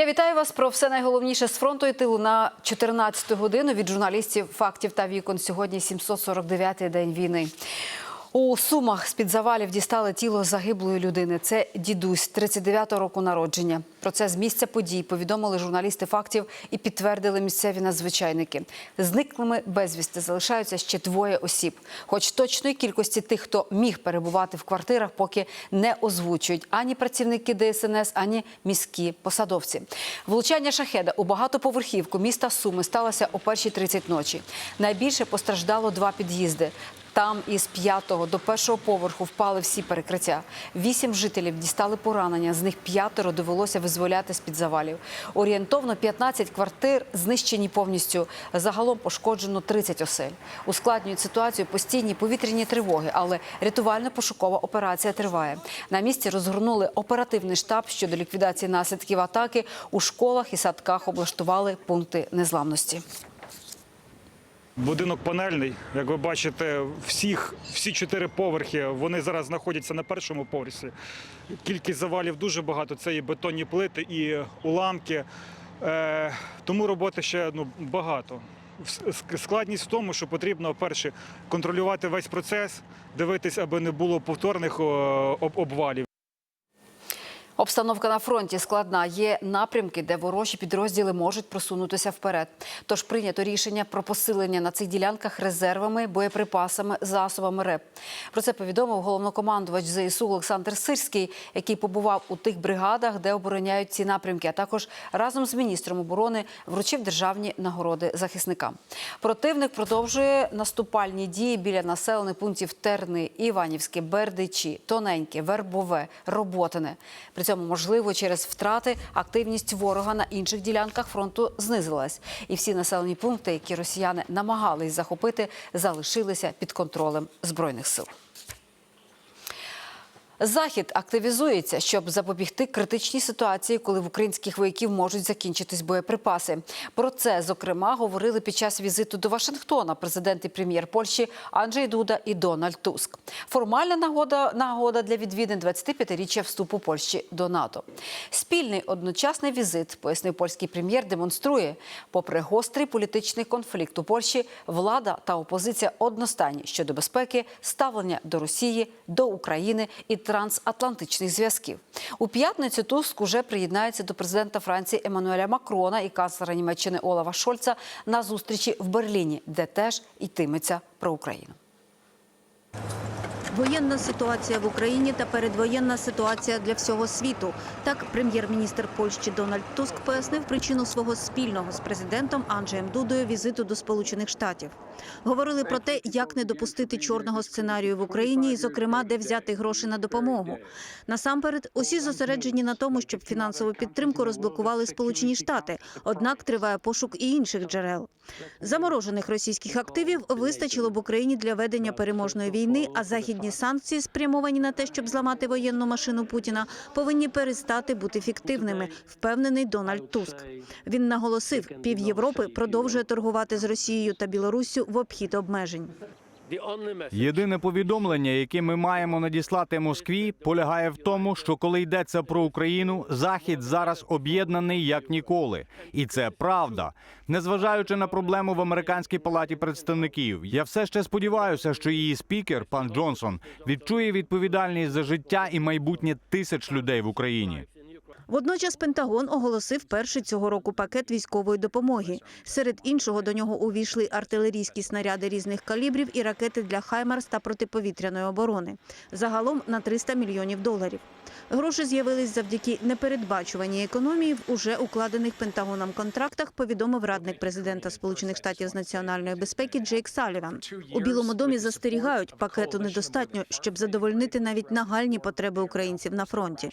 Я вітаю вас про все найголовніше з фронту і тилу на 14 годину від журналістів фактів та вікон. Сьогодні 749-й день війни. У Сумах з-під завалів дістали тіло загиблої людини. Це дідусь 39-го року народження. Про це з місця подій повідомили журналісти фактів і підтвердили місцеві надзвичайники. Зниклими безвісти залишаються ще двоє осіб. Хоч точної кількості тих, хто міг перебувати в квартирах, поки не озвучують ані працівники ДСНС, ані міські посадовці. Влучання шахеда у багатоповерхівку міста Суми сталося о першій 30 ночі. Найбільше постраждало два під'їзди. Там із п'ятого до першого поверху впали всі перекриття. Вісім жителів дістали поранення. З них п'ятеро довелося визволяти з під завалів. Орієнтовно 15 квартир знищені повністю. Загалом пошкоджено 30 осель. Ускладнюють ситуацію постійні повітряні тривоги, але рятувально-пошукова операція триває. На місці розгорнули оперативний штаб щодо ліквідації наслідків атаки. У школах і садках облаштували пункти незламності. Будинок панельний, як ви бачите, всіх, всі чотири поверхи вони зараз знаходяться на першому поверсі. Кількість завалів дуже багато. Це і бетонні плити, і уламки. Е, тому роботи ще ну, багато. Складність в тому, що потрібно перше контролювати весь процес, дивитись, аби не було повторних обвалів. Обстановка на фронті складна. Є напрямки, де ворожі підрозділи можуть просунутися вперед. Тож прийнято рішення про посилення на цих ділянках резервами, боєприпасами, засобами РЕП. Про це повідомив головнокомандувач ЗСУ Олександр Сирський, який побував у тих бригадах, де обороняють ці напрямки. А також разом з міністром оборони вручив державні нагороди захисникам. Противник продовжує наступальні дії біля населених пунктів Терни, Іванівське, Бердичі, Тоненьке, Вербове, Роботине. При цьому, можливо, через втрати активність ворога на інших ділянках фронту знизилась. І всі населені пункти, які росіяни намагались захопити, залишилися під контролем збройних сил. Захід активізується, щоб запобігти критичній ситуації, коли в українських вояків можуть закінчитись боєприпаси. Про це зокрема говорили під час візиту до Вашингтона президент і прем'єр Польщі Анджей Дуда і Дональд Туск. Формальна нагода нагода для відвідин 25-річчя вступу Польщі до НАТО. Спільний одночасний візит, пояснив польський прем'єр, демонструє, попри гострий політичний конфлікт у Польщі, влада та опозиція одностайні щодо безпеки, ставлення до Росії, до України і трансатлантичних зв'язків. У п'ятницю Туск уже приєднається до президента Франції Еммануеля Макрона і канцлера Німеччини Олафа Шольца на зустрічі в Берліні, де теж йтиметься про Україну. Воєнна ситуація в Україні та передвоєнна ситуація для всього світу. Так, прем'єр-міністр Польщі Дональд Туск пояснив причину свого спільного з президентом Анджеєм Дудою візиту до Сполучених Штатів. Говорили про те, як не допустити чорного сценарію в Україні, і, зокрема, де взяти гроші на допомогу. Насамперед, усі зосереджені на тому, щоб фінансову підтримку розблокували Сполучені Штати. Однак триває пошук і інших джерел. Заморожених російських активів вистачило б Україні для ведення переможної війни, а західні санкції, спрямовані на те, щоб зламати воєнну машину Путіна, повинні перестати бути фіктивними, впевнений Дональд Туск. Він наголосив, пів Європи продовжує торгувати з Росією та Білоруссю в обхід обмежень. Єдине повідомлення, яке ми маємо надіслати Москві, полягає в тому, що коли йдеться про Україну, Захід зараз об'єднаний як ніколи, і це правда. Незважаючи на проблему в американській палаті представників, я все ще сподіваюся, що її спікер, пан Джонсон, відчує відповідальність за життя і майбутнє тисяч людей в Україні. Водночас Пентагон оголосив перший цього року пакет військової допомоги. Серед іншого до нього увійшли артилерійські снаряди різних калібрів і ракети для Хаймарс та протиповітряної оборони. Загалом на 300 мільйонів доларів. Гроші з'явились завдяки непередбачуваній економії в уже укладених Пентагоном контрактах. Повідомив радник президента Сполучених Штатів з національної безпеки Джейк Саліван. У Білому домі застерігають, пакету недостатньо, щоб задовольнити навіть нагальні потреби українців на фронті.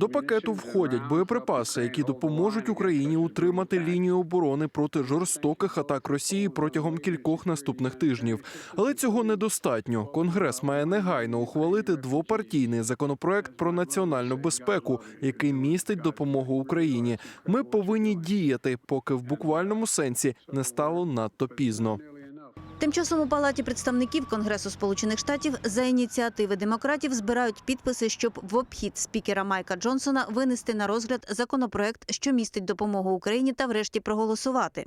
До пакету входять боєприпаси, які допоможуть Україні утримати лінію оборони проти жорстоких атак Росії протягом кількох наступних тижнів. Але цього недостатньо. Конгрес має негайно ухвалити двопартійний законопроект про національну безпеку, який містить допомогу Україні. Ми повинні діяти, поки в буквальному сенсі не стало надто пізно. Тим часом у палаті представників Конгресу Сполучених Штатів за ініціативи демократів збирають підписи, щоб в обхід спікера Майка Джонсона винести на розгляд законопроект, що містить допомогу Україні, та врешті проголосувати.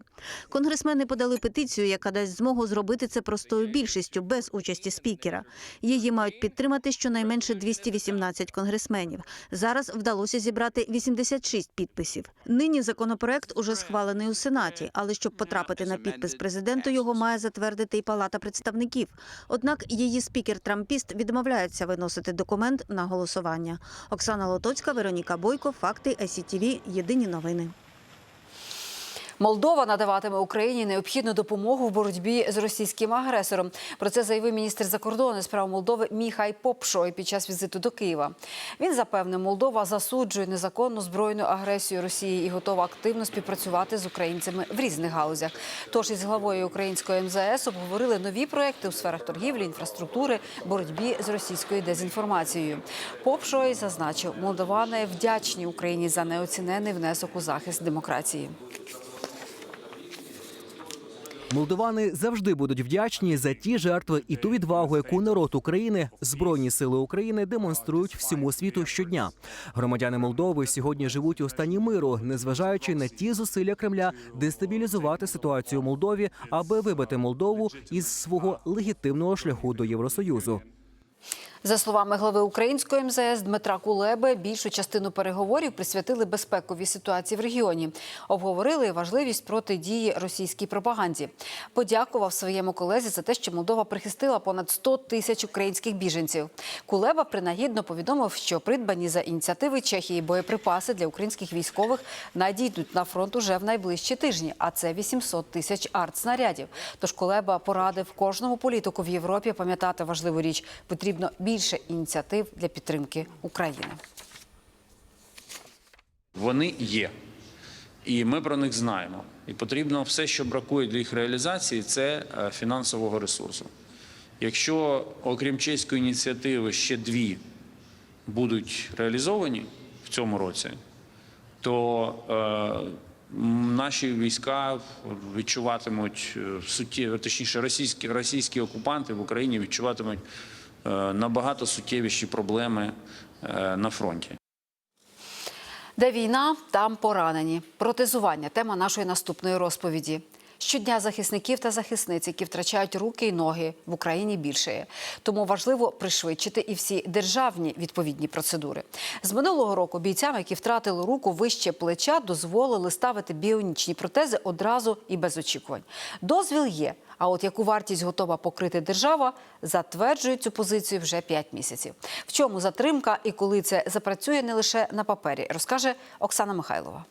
Конгресмени подали петицію, яка дасть змогу зробити це простою більшістю без участі спікера. Її мають підтримати щонайменше 218 конгресменів. Зараз вдалося зібрати 86 підписів. Нині законопроект уже схвалений у Сенаті, але щоб потрапити на підпис президенту, його має затвердити і Палата представників. Однак її спікер Трампіст відмовляється виносити документ на голосування. Оксана Лотоцька, Вероніка Бойко, Факти, СІТВ, Єдині новини. Молдова надаватиме Україні необхідну допомогу в боротьбі з російським агресором. Про це заявив міністр закордонних справ Молдови Міхай Попшой під час візиту до Києва. Він запевнив, Молдова засуджує незаконну збройну агресію Росії і готова активно співпрацювати з українцями в різних галузях. Тож із главою української МЗС обговорили нові проекти у сферах торгівлі, інфраструктури, боротьбі з російською дезінформацією. Попшой зазначив, молдовани вдячні Україні за неоцінений внесок у захист демократії. Молдовани завжди будуть вдячні за ті жертви і ту відвагу, яку народ України, збройні сили України демонструють всьому світу щодня. Громадяни Молдови сьогодні живуть у стані миру, незважаючи на ті зусилля Кремля дестабілізувати ситуацію у Молдові, аби вибити Молдову із свого легітимного шляху до Євросоюзу. За словами глави української МЗС Дмитра Кулеби, більшу частину переговорів присвятили безпековій ситуації в регіоні. Обговорили важливість протидії російській пропаганді. Подякував своєму колезі за те, що Молдова прихистила понад 100 тисяч українських біженців. Кулеба принагідно повідомив, що придбані за ініціативи Чехії боєприпаси для українських військових надійдуть на фронт уже в найближчі тижні, а це 800 тисяч артснарядів. Тож Кулеба порадив кожному політику в Європі пам'ятати важливу річ: потрібно більше ініціатив для підтримки України. Вони є. І ми про них знаємо. І потрібно все, що бракує для їх реалізації, це е, фінансового ресурсу. Якщо, окрім чеської ініціативи, ще дві будуть реалізовані в цьому році, то е, наші війська відчуватимуть е, суттєво, точніше, російські, російські окупанти в Україні відчуватимуть набагато суттєвіші проблеми е, на фронті. Де війна, там поранені. Протезування тема нашої наступної розповіді. Щодня захисників та захисниць, які втрачають руки і ноги в Україні більше. Тому важливо пришвидшити і всі державні відповідні процедури. З минулого року бійцям, які втратили руку вище плеча, дозволили ставити біонічні протези одразу і без очікувань. Дозвіл є. А от яку вартість готова покрити держава, затверджують цю позицію вже 5 місяців. В чому затримка і коли це запрацює не лише на папері, розкаже Оксана Михайлова.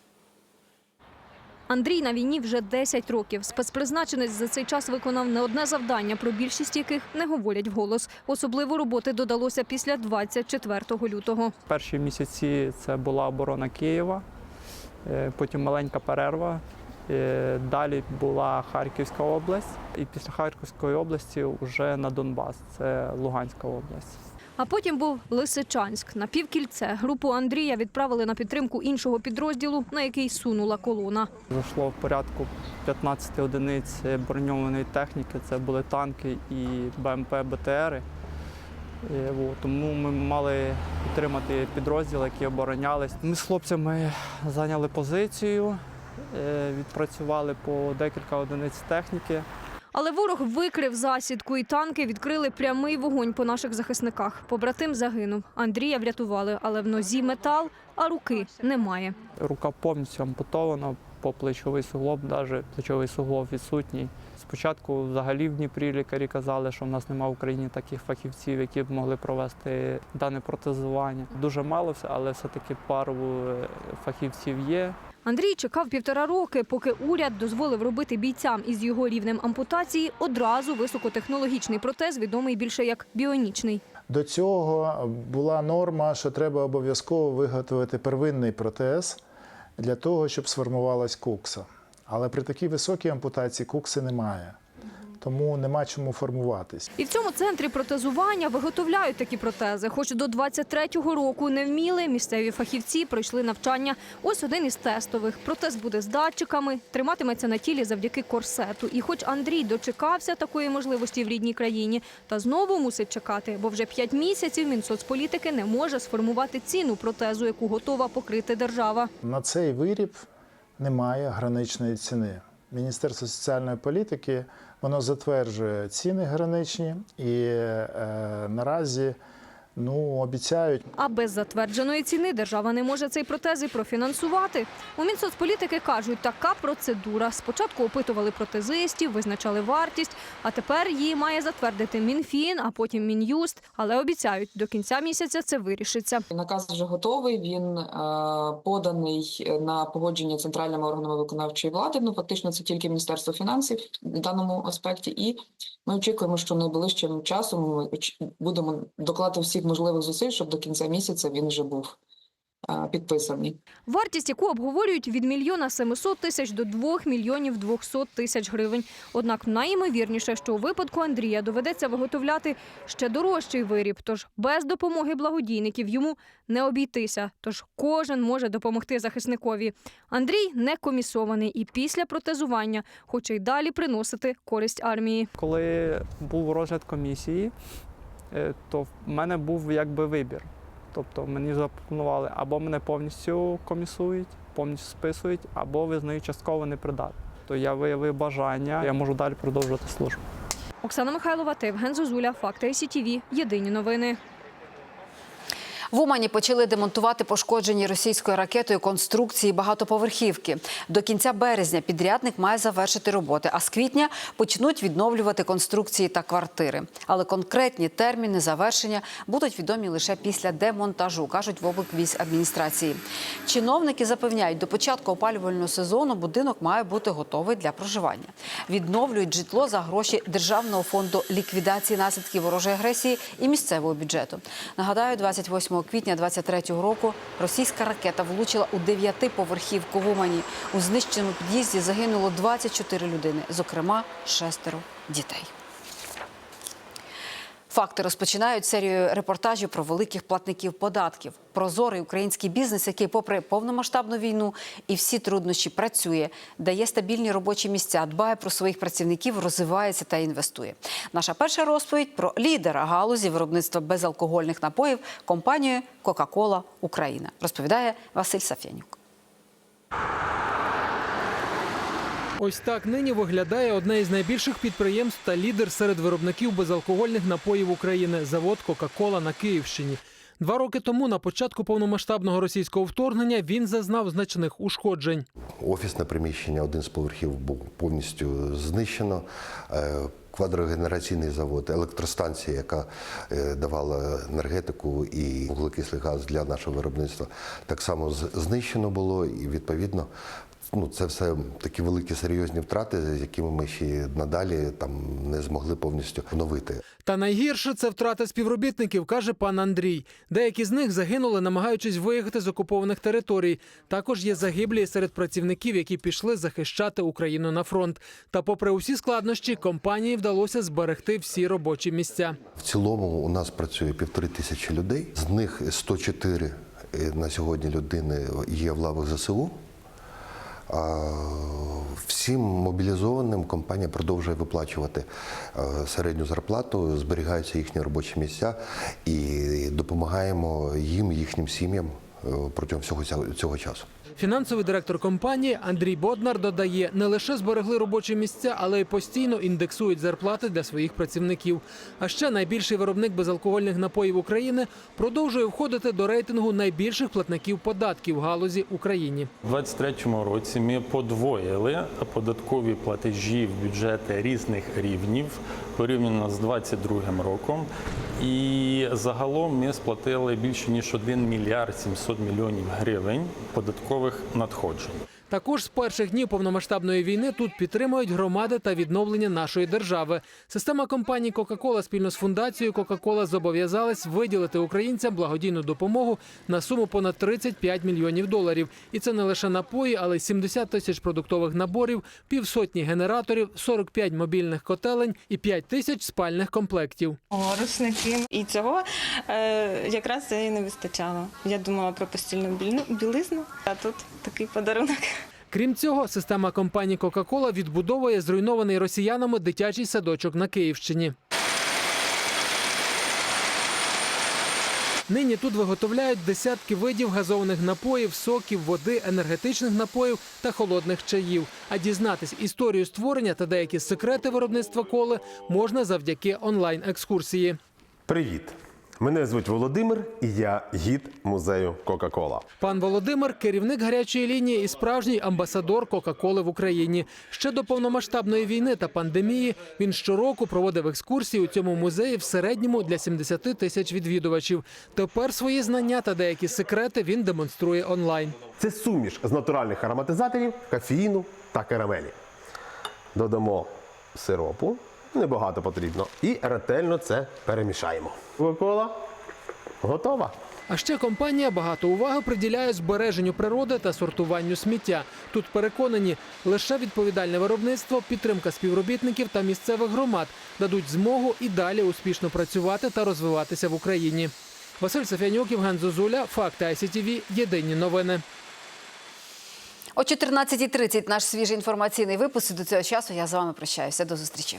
Андрій на війні вже 10 років. Спецпризначенець за цей час виконав не одне завдання, про більшість яких не говорять вголос. Особливо роботи додалося після 24 лютого. Перші місяці це була оборона Києва, е, потім маленька перерва. Е, Далі була Харківська область, і після Харківської області вже на Донбас, це Луганська область. А потім був Лисичанськ. На півкільце групу Андрія відправили на підтримку іншого підрозділу, на який сунула колона. Зайшло в порядку 15 одиниць броньованої техніки. Це були танки і БМП БТРи. Е, Тому ми мали підтримати підрозділ, які оборонялись. Ми з хлопцями зайняли позицію, відпрацювали по декілька одиниць техніки. Але ворог викрив засідку, і танки відкрили прямий вогонь по наших захисниках. Побратим загинув. Андрія врятували, але в нозі метал, а руки немає. Рука повністю ампутована, по плечовий суглоб, навіть плечовий суглоб відсутній. Спочатку взагалі в Дніпрі лікарі казали, що в нас немає в Україні таких фахівців, які б могли провести дане протезування. Дуже мало, все, але все-таки пару е, фахівців є. Андрій чекав півтора роки, поки уряд дозволив робити бійцям із його рівнем ампутації одразу високотехнологічний протез, відомий більше як біонічний. До цього була норма, що треба обов'язково виготовити первинний протез для того, щоб сформувалась кукса. Але при такій високій ампутації кукси немає. Тому нема чому формуватись. І в цьому центрі протезування виготовляють такі протези. Хоч до 23-го року не вміли, місцеві фахівці пройшли навчання. Ось один із тестових. Протез буде з датчиками, триматиметься на тілі завдяки корсету. І хоч Андрій дочекався такої можливості в рідній країні, та знову мусить чекати, бо вже 5 місяців Мінсоцполітики не може сформувати ціну протезу, яку готова покрити держава. На цей виріб немає граничної ціни. Міністерство соціальної політики воно затверджує ціни граничні і е, наразі ну, обіцяють А без затвердженої ціни держава не може цей протез і профінансувати. У Мінсоцполітики кажуть, така процедура. Спочатку опитували протезистів, визначали вартість, а тепер її має затвердити Мінфін, а потім Мін'юст. Але обіцяють, до кінця місяця це вирішиться. Наказ вже готовий. Він е, поданий на погодження центральними органами виконавчої влади. Ну фактично, це тільки Міністерство фінансів в даному аспекті. І ми очікуємо, що найближчим часом ми будемо докладати всіх можливих зусиль, щоб до кінця місяця він вже був підписаний. Вартість, яку обговорюють від мільйона 700 тисяч до 2 мільйонів 200 тисяч гривень. Однак найімовірніше, що у випадку Андрія доведеться виготовляти ще дорожчий виріб. Тож без допомоги благодійників йому не обійтися. Тож кожен може допомогти захисникові. Андрій не комісований і після протезування хоче й далі приносити користь армії. Коли був розгляд комісії, то в мене був якби вибір. Тобто мені запропонували або мене повністю комісують, повністю списують, або визнають частково непридатним. То я виявив бажання, я можу далі продовжувати службу. Оксана Михайлова та Євген Зозуля. Факти СІТІВІ. Єдині новини. В Умані почали демонтувати пошкоджені російською ракетою конструкції багатоповерхівки. До кінця березня підрядник має завершити роботи, а з квітня почнуть відновлювати конструкції та квартири. Але конкретні терміни завершення будуть відомі лише після демонтажу, кажуть в облквізадміністрації. Чиновники запевняють, до початку опалювального сезону будинок має бути готовий для проживання. Відновлюють житло за гроші Державного фонду ліквідації наслідків ворожої агресії і місцевого бюджету. Нагадаю, 28 квітня 23-го року російська ракета влучила у дев'ятиповерхівку в Умані. У знищеному під'їзді загинуло 24 людини, зокрема шестеро дітей. Факти розпочинають серію репортажів про великих платників податків. Прозорий український бізнес, який, попри повномасштабну війну і всі труднощі, працює, дає стабільні робочі місця, дбає про своїх працівників, розвивається та інвестує. Наша перша розповідь про лідера галузі виробництва безалкогольних напоїв компанію Кока-Кола Україна. Розповідає Василь Сафянюк. Ось так нині виглядає одне із найбільших підприємств та лідер серед виробників безалкогольних напоїв України завод Кока-Кола на Київщині. Два роки тому, на початку повномасштабного російського вторгнення, він зазнав значних ушкоджень. Офісне приміщення, один з поверхів був повністю знищено. Е, Квадрогенераційний завод, електростанція, яка е, давала енергетику і вуглекислий газ для нашого виробництва, так само знищено було. І відповідно, ну це все такі великі серйозні втрати, з якими ми ще надалі там не змогли повністю оновити. Та найгірше це втрата співробітників, каже пан Андрій. Деякі з них загинули, намагаючись виїхати з окупованих територій. Також є загиблі серед працівників, які пішли захищати Україну на фронт. Та, попри усі складнощі, компанії вдалося зберегти всі робочі місця. В цілому у нас працює півтори тисячі людей. З них 104 е, на сьогодні людини є в лавах ЗСУ. Всім мобілізованим компанія продовжує виплачувати е, середню зарплату, зберігаються їхні робочі місця і допомагаємо їм, їхнім сім'ям е, протягом всього цього часу. Фінансовий директор компанії Андрій Боднар додає, не лише зберегли робочі місця, але й постійно індексують зарплати для своїх працівників. А ще найбільший виробник безалкогольних напоїв України продовжує входити до рейтингу найбільших платників податків в галузі Україні. У 2023 році ми подвоїли податкові платежі в бюджети різних рівнів порівняно з 2022 роком. І загалом ми сплатили більше ніж 1 мільярд 700 мільйонів гривень податкових надходжень. Також з перших днів повномасштабної війни тут підтримують громади та відновлення нашої держави. Система компаній Кока-Кола спільно з фундацією Кока-Кола зобов'язалась виділити українцям благодійну допомогу на суму понад 35 мільйонів доларів. І це не лише напої, але й 70 тисяч продуктових наборів, півсотні генераторів, 45 мобільних котелень і 5 тисяч спальних комплектів. О. І цього е, якраз і не вистачало. Я думала про постільну білизну, а тут такий подарунок. Крім цього, система компанії Coca-Cola відбудовує зруйнований росіянами дитячий садочок на Київщині. Нині тут виготовляють десятки видів газованих напоїв, соків, води, енергетичних напоїв та холодних чаїв. А дізнатись історію створення та деякі секрети виробництва коли можна завдяки онлайн-екскурсії. Привіт! Мене звуть Володимир, і я гід музею Кока-Кола. Пан Володимир керівник гарячої лінії і справжній амбасадор Кока-Коли в Україні. Ще до повномасштабної війни та пандемії він щороку проводив екскурсії у цьому музеї в середньому для 70 тисяч відвідувачів. Тепер свої знання та деякі секрети він демонструє онлайн. Це суміш з натуральних ароматизаторів, кофеїну та карамелі. Додамо сиропу, небагато потрібно, і ретельно це перемішаємо. Кока-кола готова. А ще компанія багато уваги приділяє збереженню природи та сортуванню сміття. Тут переконані, лише відповідальне виробництво, підтримка співробітників та місцевих громад дадуть змогу і далі успішно працювати та розвиватися в Україні. Василь Сафянюк, Євген Зозуля, Факти ICTV, Єдині новини. О 14.30 наш свіжий інформаційний випуск. І До цього часу я з вами прощаюся. До зустрічі.